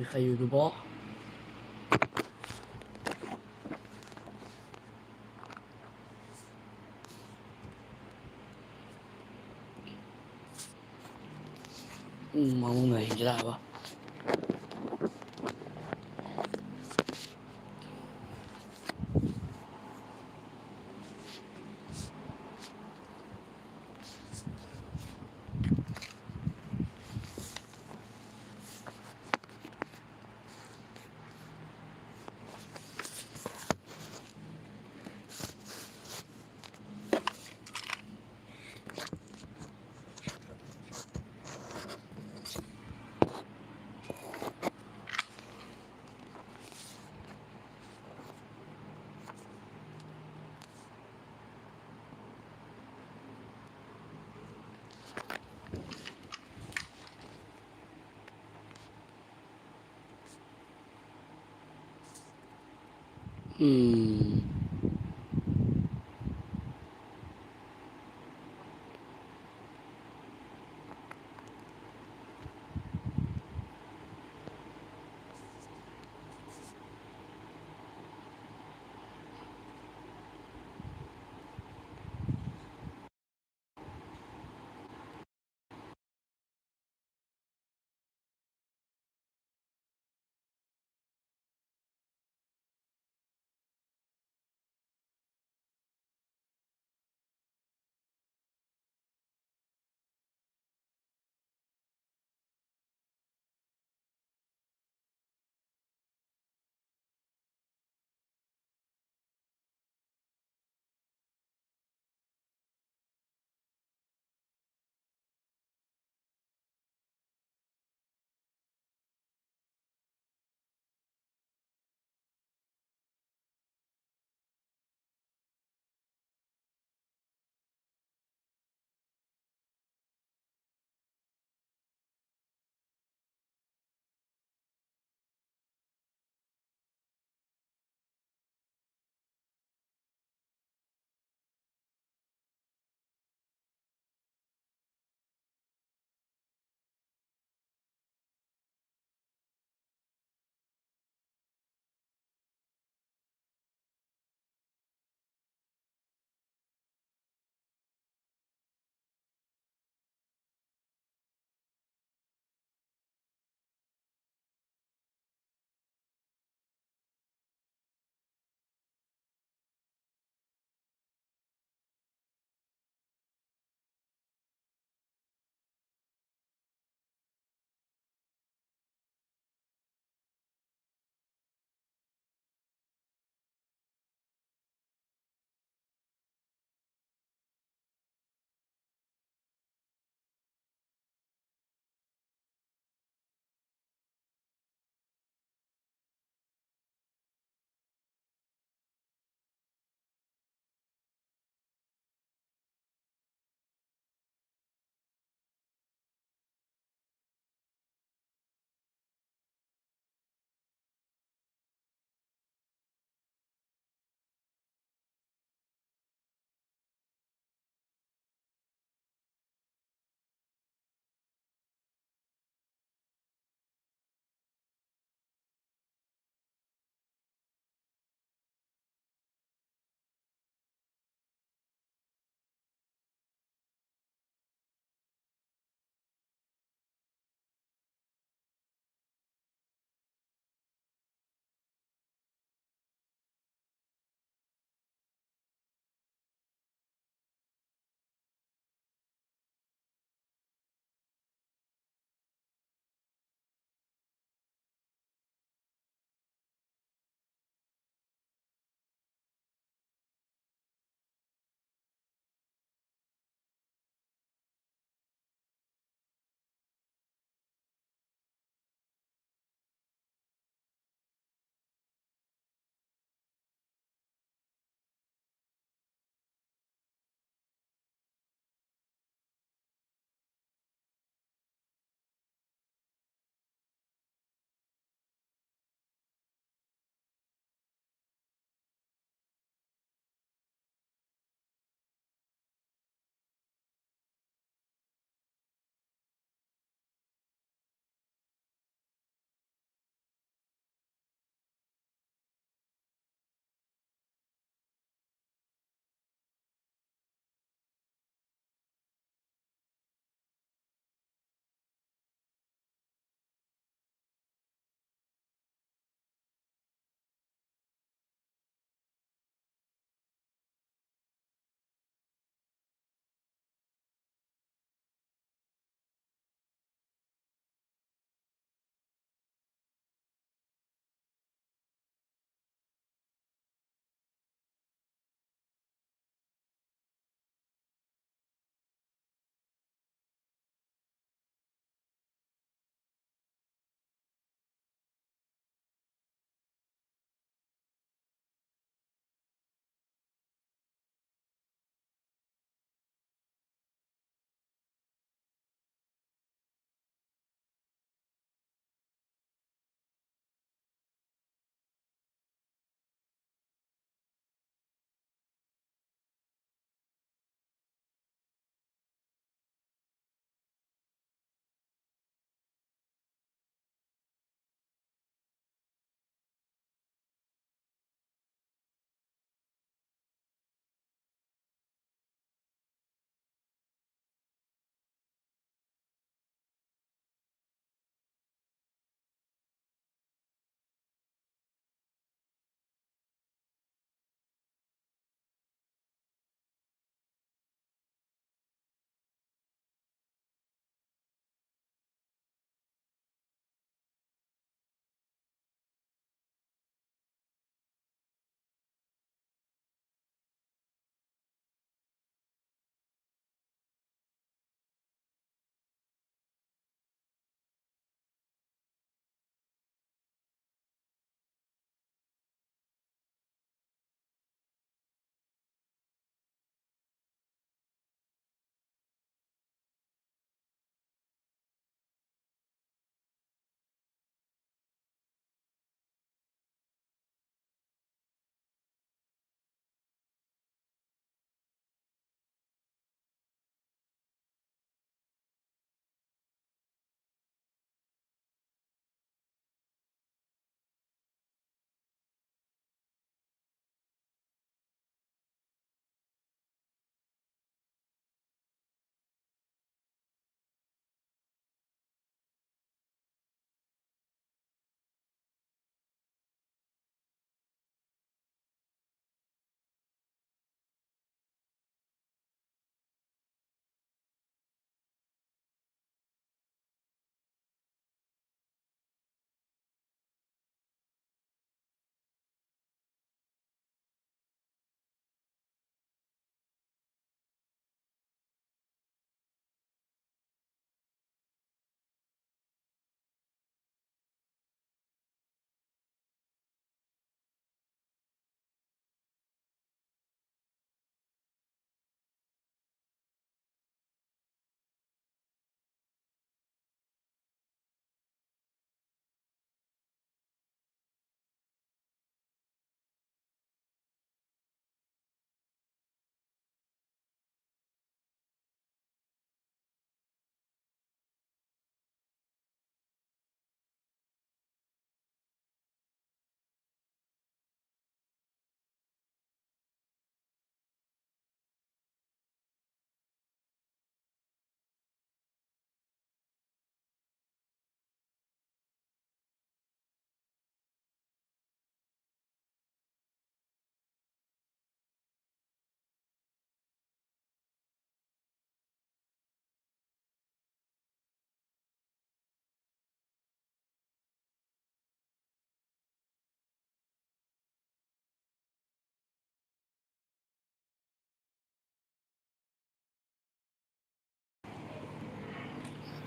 มีใครอยู่ ห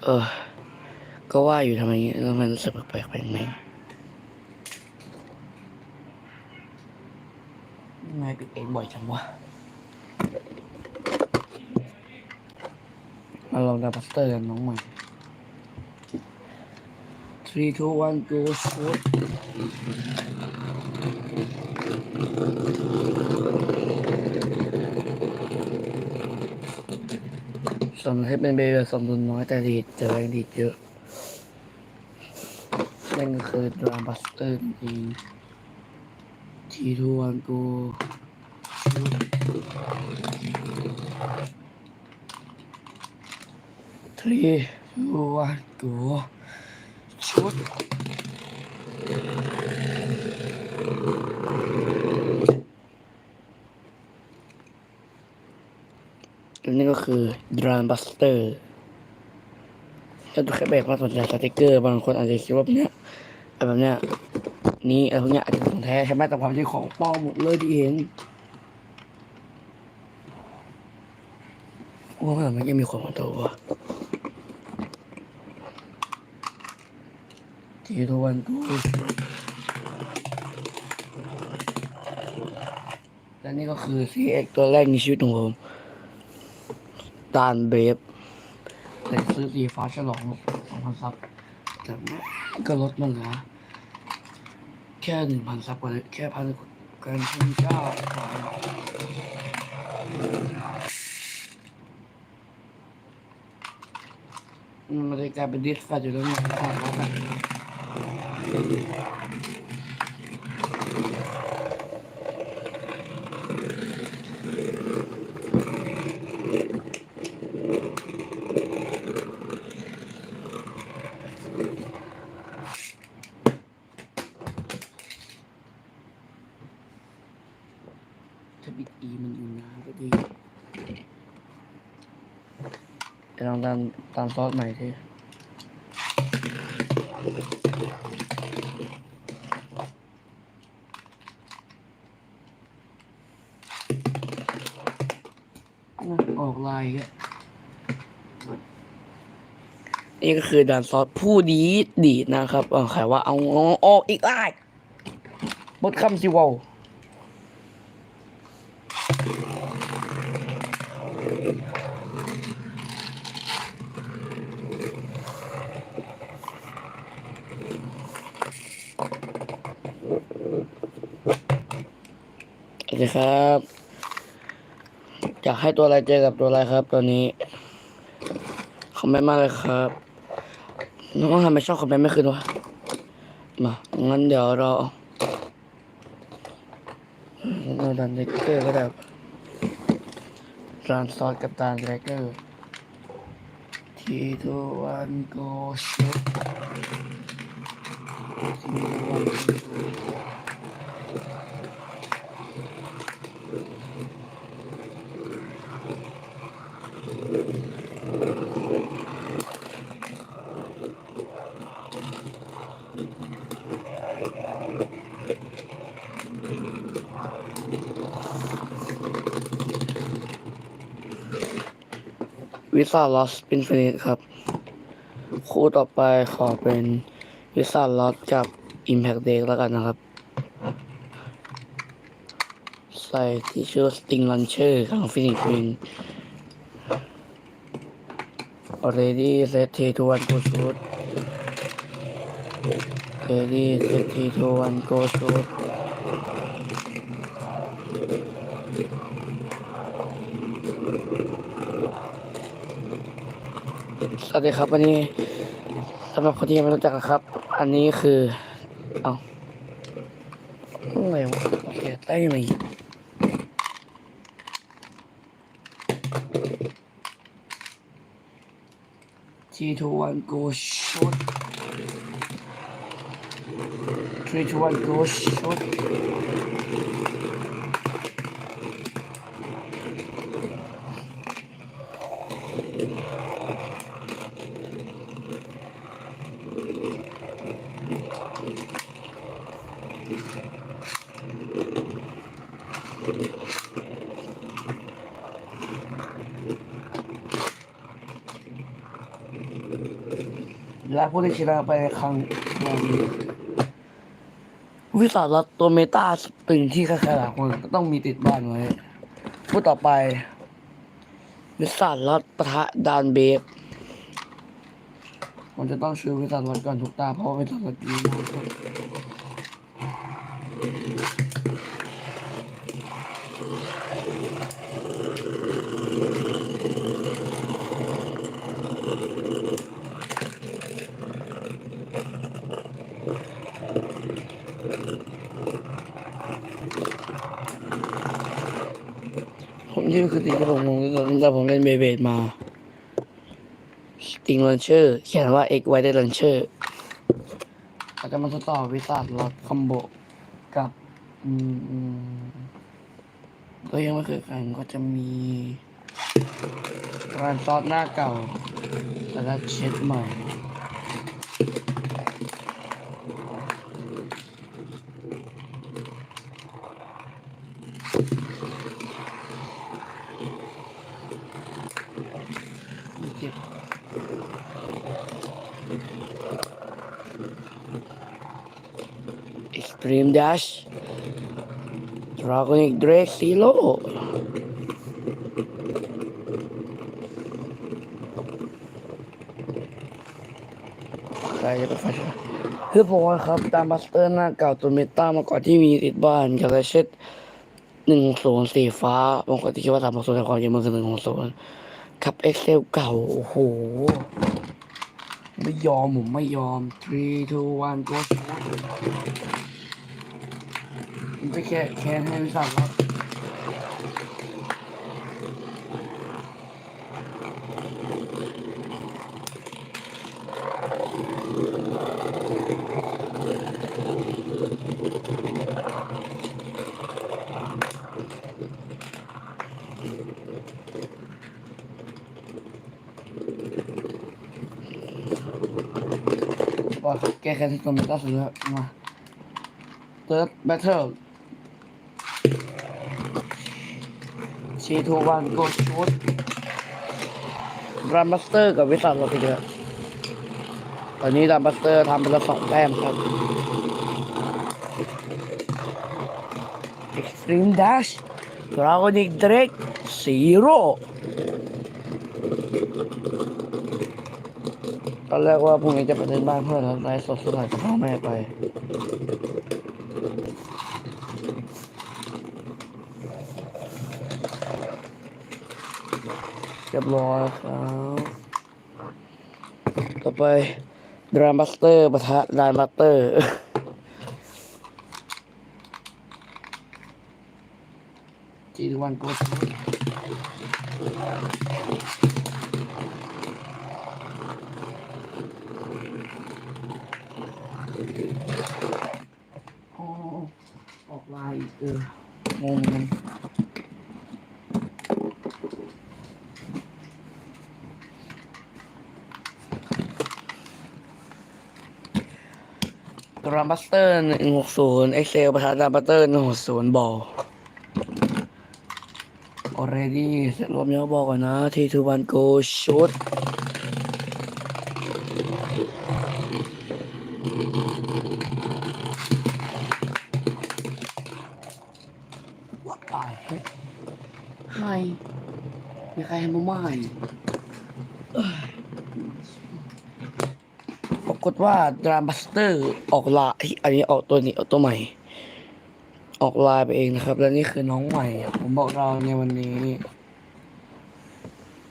เออ ก็ว่าอยู่ทำไมอย่างงี้แล้วมันรู้สึกแปลกๆไปไหมไม่ปิดเองบ่อยจังวะมาลองดับบัสเตอร์กันน้องใหม่ three two one go shoot สมให้เป็นเบลสมดุลน้อยแต่ดีดแต่แรงดีดเยอะนั่นก็คือดรามบัสเตอร์นั่นเองทีทูวันกูทรีทูวันกูชุด นนี้ก็คือดรามบัสเตอร์ถ้าดูแค่แบบมาสนใจสติกเกอร์บางคนอาจจะคิดว่าเนี้ยแบบเนี้ยนี่อะไรพวกเนี้ยอาจจะเป็นของแท้ใช่ไหมแต่ความจริงของปลอมหมดเลยที่เห็นว่ามันยังมีของของตัวทีทุกวันกูและนี่ก็คือ CX ตัวแรกในชีวิตของผม ตานเบฟแต่ซื้อสีฟ้าฉลองสองพันซับแต่ก็ลดมาเหลือแค่หนึ่งพันซับกว่าเลยแค่พันกันพันเก้ามันเลยกลายเป็นดิสแฟตอยู่แล้วเนี่ยขาดแล้วกันถ้าบิดอีมันอยู่นานก็ดีเดี๋ยวลอง ตามตามซอสใหม่ทีออกลายอีกอะนี่ก็คือด่านซอสผู้ดีดดีดนะครับเออขายว่าเอาเอาออกอีกอ้ายบดคำสิเวาสวั ดีครับอยากให้ตัวอะไรเจอกับตัวอะไรครับตัวนี้คอมเมนต์มาเลยครับน้องทำไมชอบคอมเมนต์ไม่ขึ้นวะมางั้นเดี๋ยวเราเราดันเด็กเกอร์ก็ได้รานซอสกับตาลเด็กเกอร์ทีทูวันโกชุดทีทูวัน วิซ่าลอสเป็นฟินิตครับ คู่ต่อไปขอเป็นวิซ่าลอสกับ Impact Day แล้วกันนะครับ ใส่ที่ชื่อสติงลันเชอร์ของฟินิกวิน already set t to one go shoot already set t to one go shoot วัสดีครับวันนี้สำหรับคนที่ยังไม่รู้จักนะครับ อันนี้คือ เอาอะไรวะโอเคได้ไหมทีทูวันโกช็อต three two one Ghost และผู้ที่ชนะไปในครั้งนี้วิสารัตตัวเมตาตึงที่ใครๆหลายคนก็ต้องมีติดบ้านไว้ผู้ต่อไป วิสารัตปะทะดานเบฟมันจะต้องชื่อวิสารัตก่อนทุกตาเพราะว่าวิสารัตดีมาก ชื่อคือติงกระผมงงแต่ผมเล่นเบเบดมาสติงลันเชอร์เขียนว่า X ไว้ได้ลันเชอร์เราจะมาทดสอบวิสารัตคอมโบกับ อืมก็ยังไม่เคยแข่งก็จะมีร้านซอสหน้าเก่าแล้วก็เช็ดใหม่ เจ็บ Extreme Dash Dragonic Drake Silo ใครจะไปฟังคือผมว่าครับ ตามบัสเตอร์หน้าเก่าตัวเมตามาก่อนที่มีติดบ้านกับไรเช็ดหนึ่งศูนย์สีฟ้าบางคนที่คิดว่าสามศูนย์แต่ความจริงมันคือหนึ่งศูนย์ ครับเอ็กเซลเก่า โอ้โห ไม่ยอม ผมไม่ยอม three two one go ผมจะแค่แค่ให้ไม่ทราบว่าว่ แก้แค้นที่ตัวมันก็สุดแล้วมา third battle ชีทูวันโกชูดรัมบัสเตอร์กับวิสัทเราไปเยอะตอนนี้รัมบัสเตอร์ทำไปแล้วสองแต้มครับ Extreme Dash Dragonic Drake Zero ตอน อนแรกว่าพรุ่งนี้จะไปเล่นบ้านเพื่อนแล้วไลฟ์สดสุดท้ายก็พ่อแม่ไปเรียบร้อยครับต่อไปดรามบัสเตอร์ปะทะดานบัสเตอร์จีดวันโกดโอ้ ออกลายอีกเอองงงดรัมบัสเตอร์หนึ่งหกศูนย์เอ็กเซลประธานดรัมบัสเตอร์หนึ่งหกศูนย์บอล already เสร็จรวมเยอะบอกก่อนนะทีทูวันโกชุดว่าตายไฮมีใครให้มาไม่ ปรากฏว่าดรามบัสเตอร์ออกลายอันนี้ออกตัวนี้ออกตัวใหม่ ออกลายไปเองนะครับ และนี่คือน้องใหม่ ผมบอกเราในวันนี้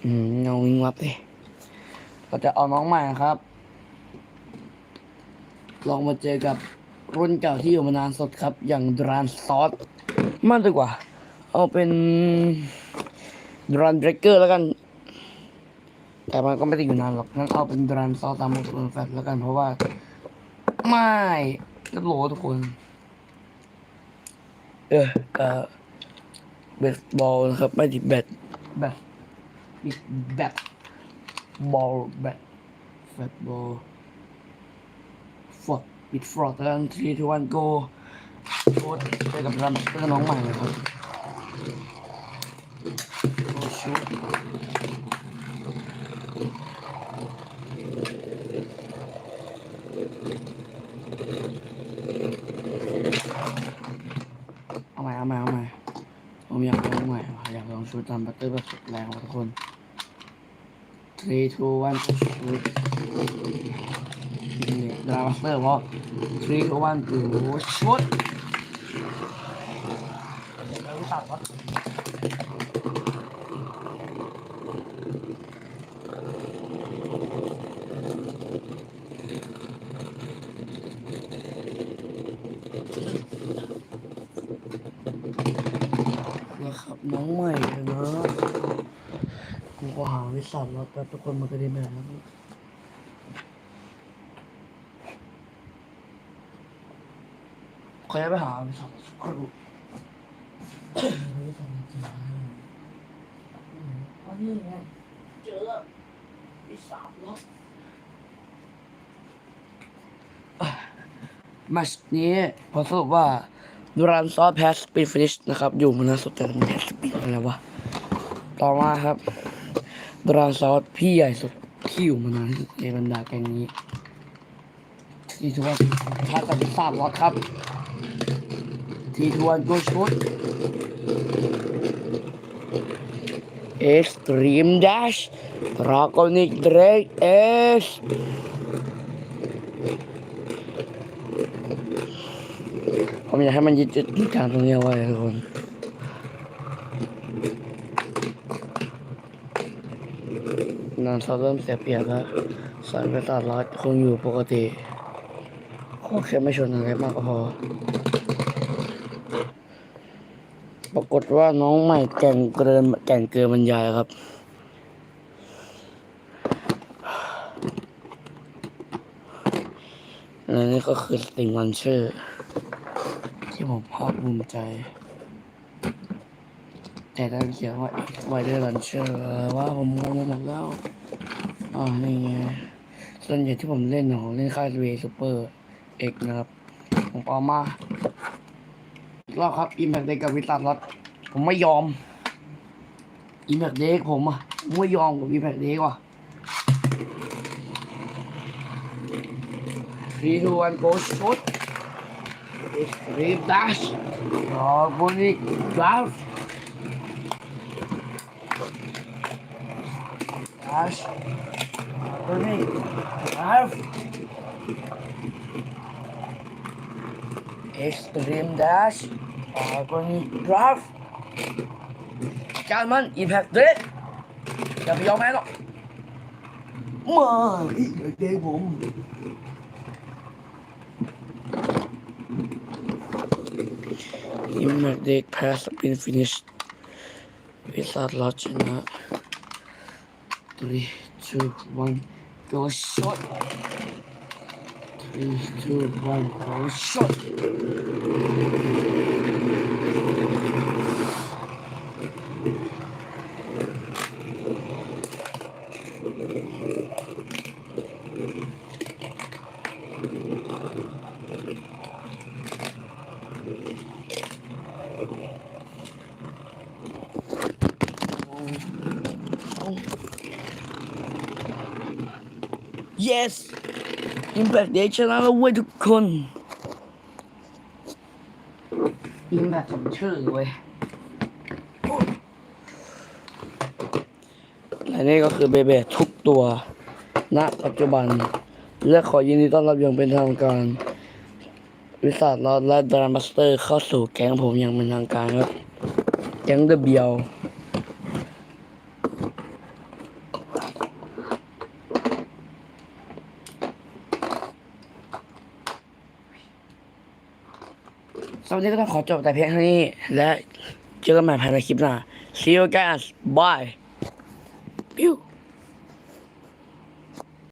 อืมเงาวิ่งวับเลยเราจะเอาน้องใหม่นะครับ ลองมาเจอกับรุ่นเก่าที่อยู่มานานสดครับ อย่างดรานซอสมากดีกว่า เอาเป็นดรานเบรกเกอร์แล้วกัน แต่มันก็ไม่ได้อยู่นานหรอกงั้นเอาเป็นดรานซอสตามมาตัวแฟตแล้วกันเพราะว่า ไม่กระโหลทุกคน เออก็เบสบอลนะครับ ไม่ดิแบดแบดบิดแบดบอลแบดแฟตบอลฟอดบิดฟรอดแล้วทีทีวันโกโคตรไปกับรัมเตอร์น้องใหม่นะครับโอ้ชุด เอาใหม่เอาใหม่ผมอยากลองใหม่ ชุดตามบัตเตอร์แบบสุดแรงทุกคน three two one ชุดนี่ดราบัตเตอร์บอก three two one ดูชุดเดี๋ยวเราตัดวะนะครับน้องใหม่เลยนะกูก็หาวิ สัทแล้วแต่ทุกคนมันก็ได้แม่แล้วขอย้ายไปหาวิสัทสักครู่วิสัทจริงๆอันนี้ไงเจอแล้ววิสัทแล้วมาชนี้พอสรุปว่าดูรันซอสแพสปีฟินิชนะครับ อยู่มันน่าสนใจมันแพสปีอะไรวะ ต่อมาครับ ดราซอสพี่ใหญ่สุดที่อยู่มานานที่สุดในบรรดาแกงนี้ทีทวนชาติพิซซ่าล็อครับ ทีทวนโกชุดเอ็กซ์ตรีมดัชดราก้อนิกเดรกเอ็กซ์ผมอยากให้มันยึดจุดกลางตรงนี้ไว้ทุกคน นอนเขาเริ่มเสียเปรียบแล้วสายไปตัดรัดคงอยู่ปกติขอแค่ไม่ชนอะไรมากพอ ปรากฏว่าน้องใหม่แก่งเกินแก่งเกินบรรยายครับและนี่ก็คือสิ่งวันเชื่อที่ผมภาคภูมิใจ แต่ถ้าเขียนว่า X Y ด้วยลันเชอร์ว่าผมงงไปหมดแล้ว อ่านี่ไงส่วนใหญ่ที่ผมเล่นของเล่นค่ายเวซูเปอร์เอกนะครับ ผมเอามาอีกรอบครับอิมแพคเด็กกับวิตัดรถผมไม่ยอมอิมแพคเด็กผมอะไม่ยอมกับอิมแพคเด็กว่ะทีทูวันโกชุดรีบดัชรอบุนิกดราฟ Dash. For me. Have. Extreme dash. Agony draft. การมัน impact เด็ดอย่าไปยอมแพ้หรอกมาอีกเด็กผม Impact เด็ก pass spin finish วิสัทลอชนะ Three, two, one, go shot. Three, two, one, go shot. Yes Impact Day ชนะแล้วเว้ยทุกคน Impact สมชื่อเว้ยและนี่ก็คือเบเบทุกตัว ณ ปัจจุบัน และขอยินดีต้อนรับอย่างเป็นทางการ วิสัทลอดและดรามาสเตอร์เข้าสู่แก๊งผมอย่างเป็นทางการครับ แก๊งเดอะเบียว วัสดีก็ต้องขอจบแต่เพียงเท่านี้ และเจอกันใหม่ภายในคลิปหน้า see you guys bye ปิ้ว